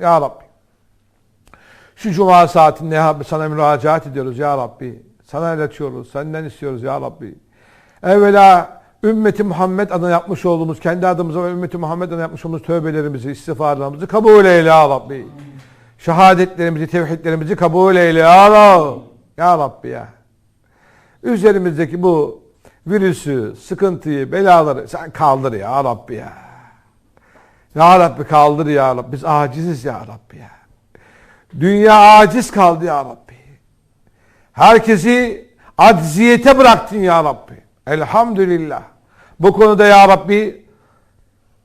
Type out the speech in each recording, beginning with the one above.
Ya Rabbi. Şu cuma saatinde ya Rabbi sana müracaat ediyoruz ya Rabbi. Sana el açıyoruz. Senden istiyoruz ya Rabbi. Evvela ümmeti Muhammed adına yapmış olduğumuz, kendi adımıza ve ümmeti Muhammed adına yapmış olduğumuz tövbelerimizi, istiğfarlarımızı kabul eyle ya Rabbi. Şehadetlerimizi, tevhidlerimizi kabul eyle ya Rabbi. Ya Rabbi ya. Üzerimizdeki bu virüsü, sıkıntıyı, belaları sen kaldır ya Rabbi ya. Ya Rabbi kaldır ya Rabbi. Biz aciziz ya Rabbi ya. Dünya aciz kaldı ya Rabbi. Herkesi acziyete bıraktın ya Rabbi. Elhamdülillah. Bu konuda ya Rabbi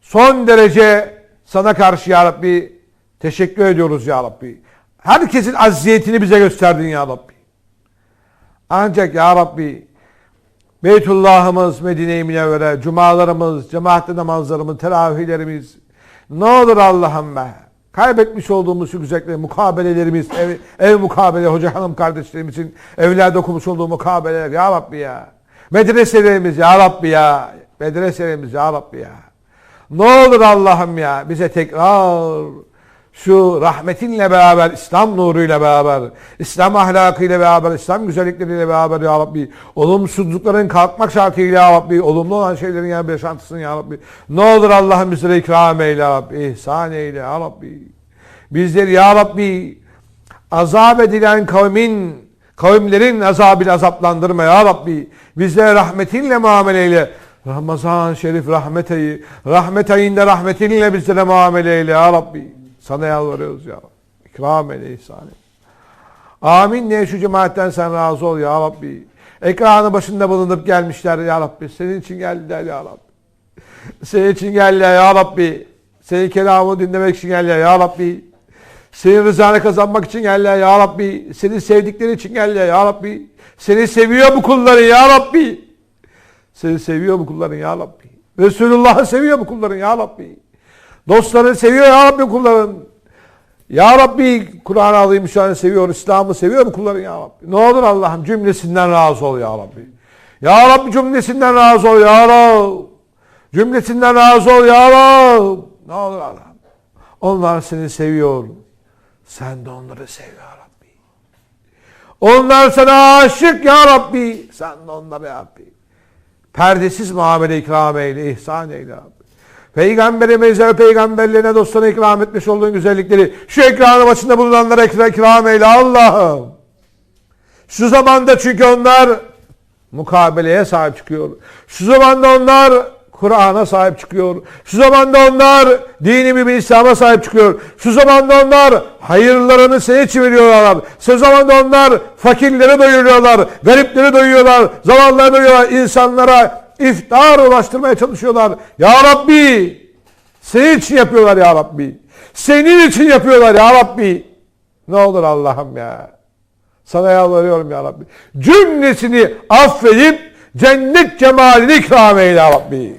son derece sana karşı ya Rabbi teşekkür ediyoruz ya Rabbi. Herkesin acziyetini bize gösterdin ya Rabbi. Ancak ya Rabbi Beytullah'ımız, Medine-i Münevvere, cumalarımız, cemaatli namazlarımız, teravihlerimiz ne olur Allah'ım be. Kaybetmiş olduğumuz şu güzel mukabelelerimiz, ev, ev mukabele, hoca hanım kardeşlerimizin evlerde okumuş olduğu mukabeleler ya Rabbi ya. Medreselerimiz ya Rabbi ya. Medreselerimiz ya Rabbi ya. Ne olur Allah'ım ya bize tekrar şu rahmetinle beraber, İslam nuruyla beraber, İslam ahlakıyla beraber, İslam güzellikleriyle beraber ya Rabbi, olumsuzlukların kalkmak şartıyla ya Rabbi, olumlu olan şeylerin ya yaşantısını ya Rabbi. Ne olur Allah'ım bizlere ikram eyle ya Rabbi, ihsan eyle ya Rabbi. Bizleri ya Rabbi, azap edilen kavmin, kavimlerin azabıyla azaplandırma ya Rabbi. Bizlere rahmetinle muameleyle. Ramazan şerif rahmet ayı. Rahmet ayında rahmetinle bizlere muamele eyle ya Rabbi. Sana yalvarıyoruz ya. İkram eyle ihsan eyle. Amin diye şu cemaatten sen razı ol ya Rabbi. Ekranı başında bulunup gelmişler ya Rabbi. Senin için geldiler ya Rabbi. Senin için geldiler ya Rabbi. Senin kelamını dinlemek için geldiler ya Rabbi. Senin rızanı kazanmak için geldiler ya Rabbi. Senin sevdikleri için geldiler ya Rabbi. Seni seviyor bu kulların ya Rabbi. Seni seviyor bu kulların ya Rabbi. Resulullah'ı seviyor bu kulların ya Rabbi. Dostlarını seviyor ya Rabbi kulların. Ya Rabbi Kur'an-ı Azimüşşan'ı seviyor, İslam'ı seviyor kulların ya Rabbi. Ne olur Allah'ım cümlesinden razı ol ya Rabbi. Ya Rabbi cümlesinden razı ol ya Rabbi. Cümlesinden razı ol ya Rabbi. Ne olur Allah'ım. Onlar seni seviyor. Sen de onları sev ya Rabbi. Onlar sana aşık ya Rabbi. Sen de onlara ya Rabbi. Perdesiz muamele ikram eyle, ihsan eyle Rabbi. Peygamberimize peygamberlerine dostlarına ikram etmiş olduğun güzellikleri şu ekranın başında bulunanlara ikram eyle Allah'ım. Şu zamanda çünkü onlar mukabeleye sahip çıkıyor. Şu zamanda onlar Kur'an'a sahip çıkıyor. Şu zamanda onlar dini bir İslam'a sahip çıkıyor. Şu zamanda onlar hayırlarını seni için veriyorlar. Şu zamanda onlar fakirleri doyuruyorlar, garipleri doyuruyorlar, zavallıları doyuruyorlar, insanlara iftar ulaştırmaya çalışıyorlar. Ya Rabbi senin için yapıyorlar ya Rabbi. Senin için yapıyorlar ya Rabbi. Ne olur Allah'ım ya. Sana yalvarıyorum ya Rabbi. Cümlesini affedip cennet cemalini ikram eyle ya Rabbi.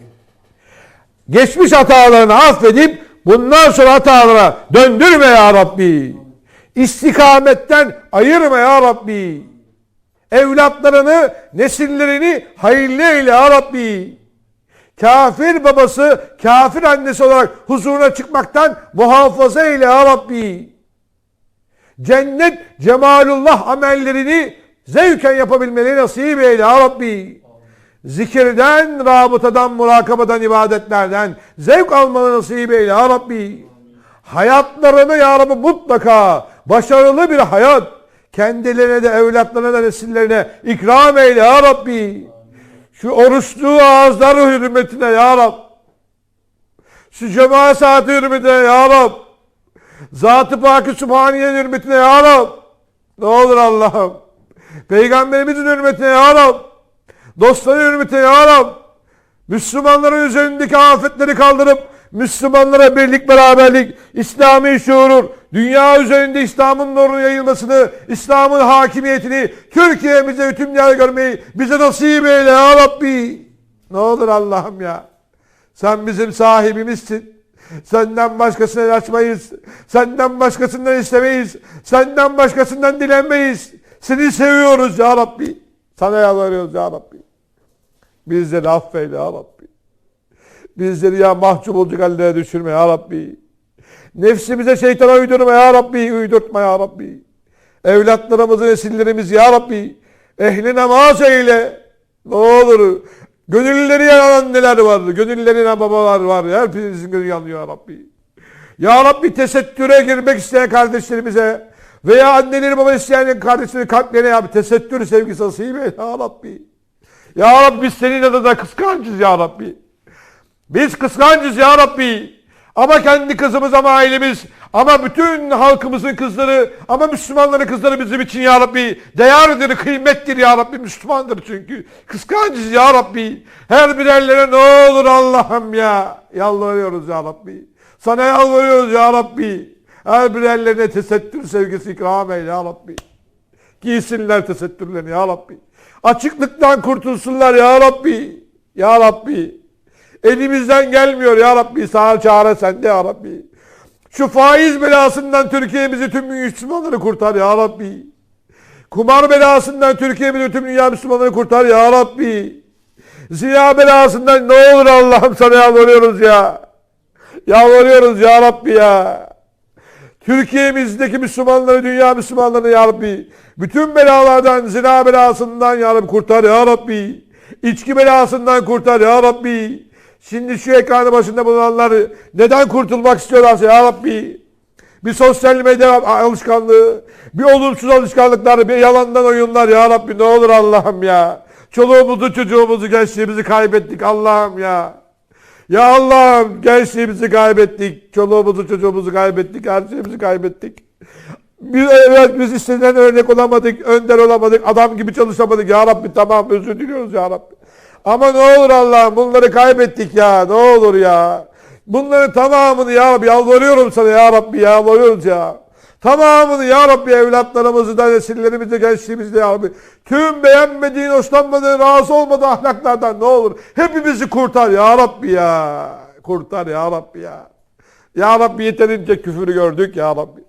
Geçmiş hatalarını affedip bundan sonra hatalara döndürme ya Rabbi. İstikametten ayırma ya Rabbi. Evlatlarını, nesillerini hayırlı eyle ya Rabbi. Kafir babası, kafir annesi olarak huzuruna çıkmaktan muhafaza eyle ya Rabbi. Cennet, cemalullah amellerini zevken yapabilmeleri nasip eyle ya Rabbi. Zikirden, rabıtadan, murakabadan, ibadetlerden zevk almanı nasip eyle ya Rabbi. Hayatlarını ya Rabbi mutlaka başarılı bir hayat, kendilerine de evlatlarına da nesillerine ikram eyle ya Rabbi. Şu oruçlu ağızları hürmetine ya Rab. Şu cemaat saati hürmetine ya Rab. Zat-ı Pak-ı Sübhaniye hürmetine ya Rab. Ne olur Allah'ım. Peygamberimizin hürmetine ya Rab. Dostların hürmetine ya Rab. Müslümanların üzerindeki afetleri kaldırıp Müslümanlara birlik beraberlik, İslami şuurur, dünya üzerinde İslam'ın nurunun yayılmasını, İslam'ın hakimiyetini, Türkiye'mize tüm dünyada görmeyi bize nasip eyle ya Rabbi. Ne olur Allah'ım ya. Sen bizim sahibimizsin. Senden başkasına açmayız. Senden başkasından istemeyiz. Senden başkasından dilenmeyiz. Seni seviyoruz ya Rabbi. Sana yalvarıyoruz ya Rabbi. Bizleri affeyle ya Rabbi. Bizleri ya mahcup olacak hallere düşürme ya Rabbi. Nefsimize şeytana uydurma ya Rabbi, uydurtma ya Rabbi. Evlatlarımızı, nesillerimizi ya Rabbi. Ehli namaz eyle. Ne olur. Gönülleri yanan anneler var. Gönülleri yanan babalar var. Hepinizin gönlü yanıyor ya Rabbi. Ya Rabbi tesettüre girmek isteyen kardeşlerimize veya anneleri baba isteyen kardeşleri kalplerine ya Rabbi tesettür sevgisi nasip et ya Rabbi. Ya Rabbi biz senin adına kıskancız ya Rabbi. Biz kıskancız ya Rabbi. Ama kendi kızımız ama ailemiz ama bütün halkımızın kızları ama Müslümanların kızları bizim için ya Rabbi değerdir, kıymettir ya Rabbi Müslümandır çünkü. Kıskancız ya Rabbi. Her birerlere ne olur Allah'ım ya. Yalvarıyoruz ya Rabbi. Sana yalvarıyoruz ya Rabbi. Her birerlerine tesettür sevgisi ikram eyle ya Rabbi. Giysinler tesettürlerini ya Rabbi. Açıklıktan kurtulsunlar ya Rabbi. Ya Rabbi. Elimizden gelmiyor ya Rabbi. Sana çare sende ya Rabbi. Şu faiz belasından Türkiye'mizi tüm Müslümanları kurtar ya Rabbi. Kumar belasından Türkiye'mizi tüm dünya Müslümanları kurtar ya Rabbi. Zina belasından ne olur Allah'ım sana yalvarıyoruz ya. Yalvarıyoruz ya Rabbi ya. Türkiye'mizdeki Müslümanları, dünya Müslümanlarını ya Rabbi. Bütün belalardan, zina belasından ya Rabbi kurtar ya Rabbi. İçki belasından kurtar ya Rabbi. Şimdi şu ekranı başında bulunanlar neden kurtulmak istiyorlarsa ya Rabbi. Bir sosyal medya alışkanlığı, bir olumsuz alışkanlıklar, bir yalandan oyunlar ya Rabbi ne olur Allah'ım ya. Çoluğumuzu, çocuğumuzu, gençliğimizi kaybettik Allah'ım ya. Ya Allah'ım gençliğimizi kaybettik, çoluğumuzu, çocuğumuzu kaybettik, her şeyimizi kaybettik. Biz, evet, biz istenilen örnek olamadık, önder olamadık, adam gibi çalışamadık. Ya Rabbi tamam özür diliyoruz ya Rabbi. Ama ne olur Allah'ım bunları kaybettik ya ne olur ya. Bunların tamamını ya Rabbi yalvarıyorum sana ya Rabbi yalvarıyoruz ya. Tamamını ya Rabbi evlatlarımızı da nesillerimizi gençliğimizde ya Rabbi. Tüm beğenmediğin, hoşlanmadığın, razı olmadığın ahlaklardan ne olur. Hepimizi kurtar ya Rabbi ya. Kurtar ya Rabbi ya. Ya Rabbi yeterince küfürü gördük ya Rabbi.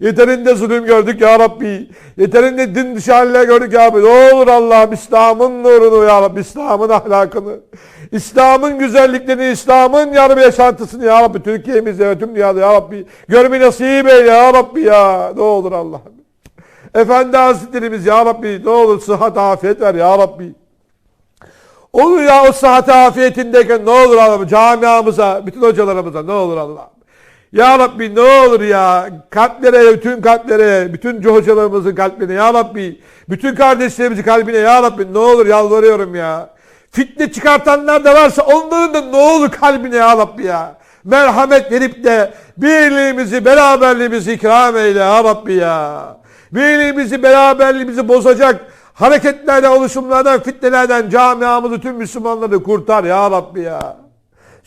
Yeterince zulüm gördük ya Rabbi. Yeterince din dışı haller gördük ya Rabbi. Ne olur Allah'ım İslam'ın nurunu ya Rabbi. İslam'ın ahlakını. İslam'ın güzelliklerini, İslam'ın ya Rabbi yaşantısını ya Rabbi. Türkiye'mizde ve tüm dünyada ya Rabbi. Görmeyi nasip eyle ya Rabbi ya. Ne olur Allah'ım. Efendi Hazretlerimiz ya Rabbi ne olur sıhhat afiyet ver ya Rabbi. Olur ya o sıhhat afiyetindeyken ne olur Allah'ım camiamıza, bütün hocalarımıza ne olur Allah'ım. Ya Rabbi ne olur ya kalplere, bütün kalplere, bütün hocalarımızın kalbine ya Rabbi, bütün kardeşlerimizin kalbine ya Rabbi ne olur yalvarıyorum ya. Fitne çıkartanlar da varsa onların da ne olur kalbine ya Rabbi ya. Merhamet verip de birliğimizi, beraberliğimizi ikram eyle ya Rabbi ya. Birliğimizi, beraberliğimizi bozacak hareketlerden, oluşumlardan, fitnelerden camiamızı, tüm Müslümanları kurtar ya Rabbi ya.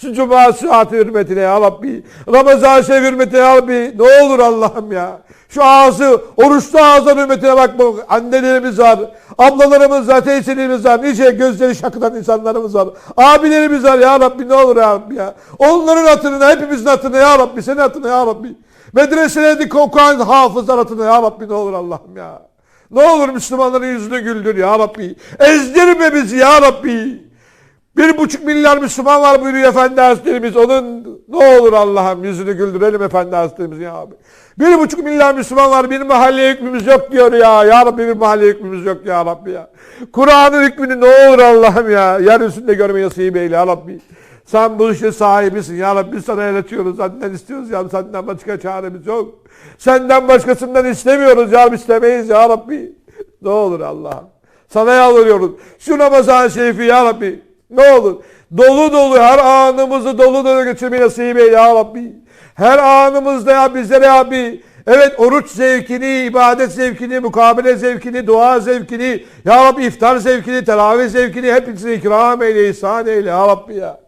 Şu cuma saati hürmetine ya Rabbi. Ramazan şey hürmetine ya Rabbi. Ne olur Allah'ım ya. Şu ağzı, oruçlu ağzın hürmetine bakma. Annelerimiz var, ablalarımız var, teyzelerimiz var. Nice gözleri şakıdan insanlarımız var. Abilerimiz var ya Rabbi ne olur ya Rabbi ya. Onların hatırına, hepimizin hatırına ya Rabbi, senin hatırına ya Rabbi. Medreselerde kokan hafızlar hatırına ya Rabbi ne olur Allah'ım ya. Ne olur Müslümanların yüzünü güldür ya Rabbi. Ezdirme bizi ya Rabbi. Bir buçuk milyar Müslüman var buyuruyor Efendi Hazretlerimiz. Onun ne olur Allah'ım yüzünü güldürelim Efendi Hazretlerimiz ya abi. Bir buçuk milyar Müslüman var bir mahalle hükmümüz yok diyor ya. Ya Rabbi bir mahalle hükmümüz yok ya Rabbi ya. Kur'an'ın hükmünü ne olur Allah'ım ya. Yeryüzünde görmeyi nasip eyle ya Rabbi. Sen bu işin sahibisin ya Rabbi. Sana el Senden istiyoruz ya. Senden başka çaremiz yok. Senden başkasından istemiyoruz ya Rabbi. istemeyiz ya Rabbi. Ne olur Allah'ım. Sana yalvarıyoruz. Şu Ramazan şerifi ya Rabbi. Ne olur. Dolu dolu her anımızı dolu dolu geçirmeyi nasip eyle ya Rabbi. Her anımızda ya bizlere ya Rabbi. Evet oruç zevkini, ibadet zevkini, mukabele zevkini, dua zevkini, ya Rabbi iftar zevkini, teravih zevkini hepsini ikram eyle, ihsan eyle ya Rabbi ya.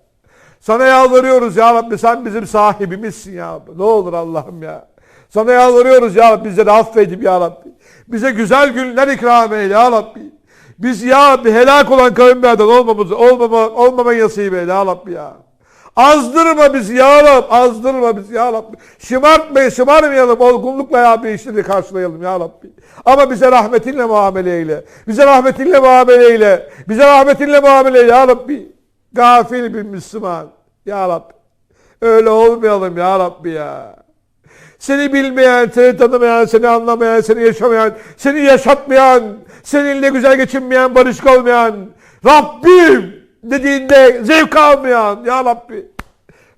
Sana yalvarıyoruz ya Rabbi sen bizim sahibimizsin ya Rabbi. Ne olur Allah'ım ya. Sana yalvarıyoruz ya Rabbi bizleri affedip ya Rabbi. Bize güzel günler ikram eyle ya Rabbi. Biz ya helak olan kavimlerden olmamızı, olmama, olmamayı nasip eyle ya Rabbi ya. Azdırma bizi ya Rabbi, azdırma bizi ya Rabbi. Şımartmayı, şımarmayalım, olgunlukla ya bir işleri karşılayalım ya Rabbi. Ama bize rahmetinle muamele eyle. Bize rahmetinle muamele eyle. Bize rahmetinle muamele eyle ya Rabbi. Gafil bir Müslüman ya Rabbi. Öyle olmayalım ya Rabbi ya. Seni bilmeyen, seni tanımayan, seni anlamayan, seni yaşamayan, seni yaşatmayan, seninle güzel geçinmeyen, barışık olmayan, Rabbim dediğinde zevk almayan ya Rabbi.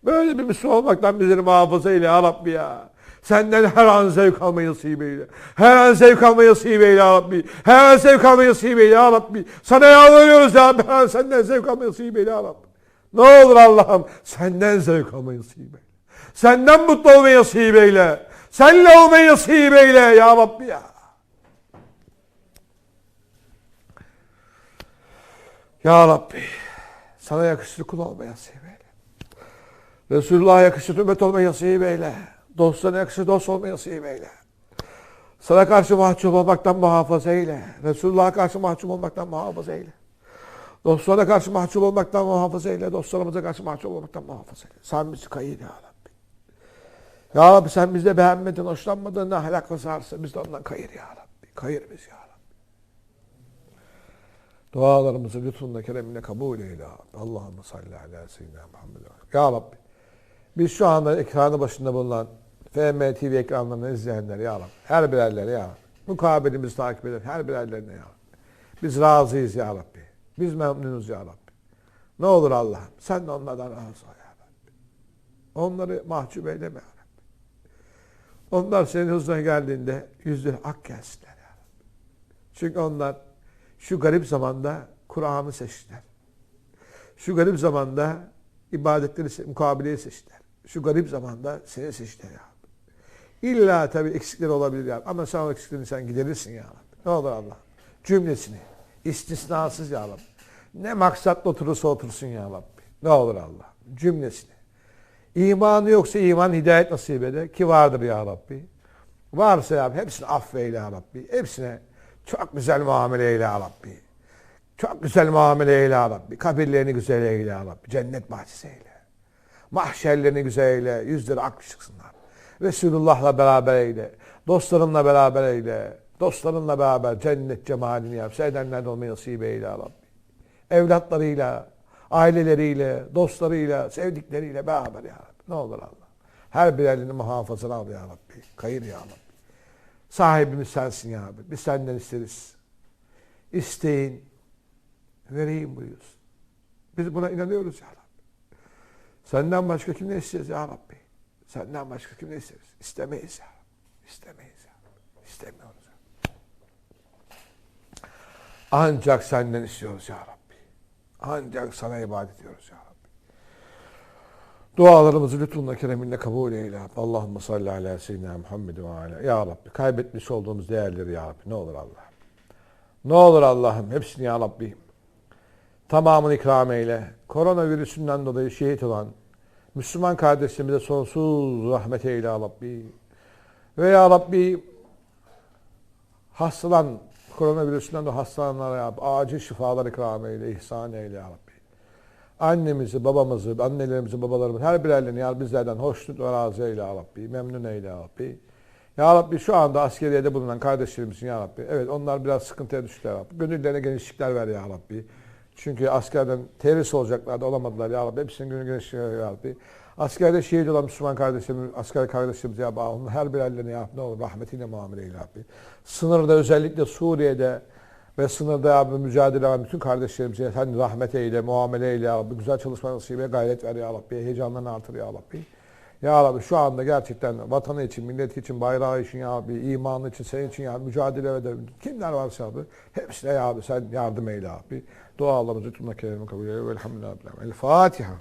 Böyle bir Müslüman olmaktan bizleri muhafaza eyle ya Rabbi ya. Senden her an zevk almayı nasip eyle. Her an zevk almayı nasip eyle ya Rabbi. Her an zevk almayı nasip eyle ya Rabbi. Sana yalvarıyoruz ya Rabbi. Her an senden zevk almayı nasip eyle ya Rabbi. Ne olur Allah'ım senden zevk almayı nasip eyle. Senden mutlu olmayı nasip eyle. Seninle olmayı nasip eyle ya Rabbi ya. Ya Rabbi sana yakışır kul olmayı nasip eyle. Resulullah'a yakışır ümmet olmayı nasip eyle. Dostlarına yakışır dost olmayı nasip eyle. Sana karşı mahcup olmaktan muhafaza eyle. Resulullah'a karşı mahcup olmaktan muhafaza eyle. Dostlarına karşı mahcup olmaktan muhafaza eyle. Dostlarımıza karşı mahcup olmaktan muhafaza eyle. Sen bizi kayır ya Rabbi. Ya Rabbi sen bizde beğenmedin, hoşlanmadın, ne ahlaklı varsa biz de ondan kayır ya Rabbi. Kayır bizi ya Rabbi. Dualarımızı lütfunla keremine kabul eyle. Allahümme salli ala seyyidina Muhammed. Ya Rabbi. Biz şu anda ekranı başında bulunan FM TV ekranlarını izleyenler ya Rabbi. Her birerleri ya Rabbi. Mukabelimizi takip eden her birerlerine ya Rabbi. Biz razıyız ya Rabbi. Biz memnunuz ya Rabbi. Ne olur Allah'ım sen de onlardan razı ya Rabbi. Onları mahcup eyleme ya Rabbi. Onlar senin huzuruna geldiğinde yüzleri ak gelsinler ya Rabbi. Çünkü onlar şu garip zamanda Kur'an'ı seçtiler. Şu garip zamanda ibadetleri, mukabeleyi seçtiler. Şu garip zamanda seni seçtiler ya Rabbi. İlla tabii eksikleri olabilir ya Rabbi. Ama sen o eksiklerini sen giderirsin ya Rabbi. Ne olur Allah. Cümlesini. istisnasız ya Rabbi. Ne maksatla oturursa otursun ya Rabbi. Ne olur Allah. Cümlesini. İmanı yoksa iman hidayet nasip eder ki vardır ya Rabbi. Varsa ya Rabbi hepsini affeyle ya Rabbi. Hepsine çok güzel muamele eyle ya Rabbi. Çok güzel muamele eyle ya Rabbi. Kabirlerini güzel eyle ya Rabbi. Cennet bahçesi eyle. Mahşerlerini güzel eyle. Yüzleri ak çıksınlar. Resulullah'la beraber eyle. Dostlarınla beraber eyle. Dostlarınla beraber cennet cemalini yap. Seyreden olmayı nasip eyle ya Rabbi. Evlatlarıyla, aileleriyle, dostlarıyla, sevdikleriyle beraber ya Rabbi. Ne olur Allah. Her bir elini muhafazana al ya Rabbi. Kayır ya Rabbi. Sahibimiz sensin ya Rabbi. Biz senden isteriz. İsteyin, vereyim buyuruyorsun. Biz buna inanıyoruz ya Rabbi. Senden başka kim ne isteyeceğiz ya Rabbi? Senden başka kim ne isteriz? İstemeyiz ya Rabbi. İstemeyiz ya Rabbi. İstemiyoruz ya Rabbi. Ancak senden istiyoruz ya Rabbi. Ancak sana ibadet ediyoruz ya Rabbi. Dualarımızı lütfunla kereminle kabul eyle. Allahümme salli ala seyyidina Muhammed ve ala. Ya Rabbi kaybetmiş olduğumuz değerleri ya Rabbi. Ne olur Allah. Ne olur Allah'ım hepsini ya Rabbi. Tamamını ikram eyle. Koronavirüsünden dolayı şehit olan Müslüman kardeşlerimize sonsuz rahmet eyle ya Rabbi. Ve ya Rabbi hastalan, koronavirüsünden de hastalananlara ya Rabbi, acil şifalar ikram eyle, ihsan eyle ya Rabbi. Annemizi, babamızı, annelerimizi, babalarımızı, her birerlerini ya bizlerden hoşnut ve razı eyle ya Rabbi. Memnun eyle ya Rabbi. Ya Rabbi şu anda askeriyede bulunan kardeşlerimizin ya Rabbi. Evet onlar biraz sıkıntıya düştüler ya Rabbi. Gönüllerine genişlikler ver ya Rabbi. Çünkü askerden terörist olacaklar da olamadılar ya Rabbi. Hepsinin gönül genişlikler ya Rabbi. Askerde şehit olan Müslüman kardeşlerimiz, asker kardeşlerimiz ya. Onun her birerlerine ya ne olur rahmetiyle muamele eyle Rabbi. Sınırda özellikle Suriye'de ve sınırda Rabbi mücadele eden bütün kardeşlerimize sen rahmet eyle, muamele eyle ya Rabbi. Güzel çalışma nasibe gayret ver ya Rabbi. Heyecanlarını artır ya Rabbi. Ya Rabbi şu anda gerçekten vatanı için, millet için, bayrağı için ya Rabbi, imanı için, senin için ya Rabbi, mücadele eden kimler varsa Rabbi, hepsine ya Rabbi sen yardım eyle Rabbi. Dualarımızı tutmak kelimemi kabul eyle. Velhamdülillah. El Fatiha.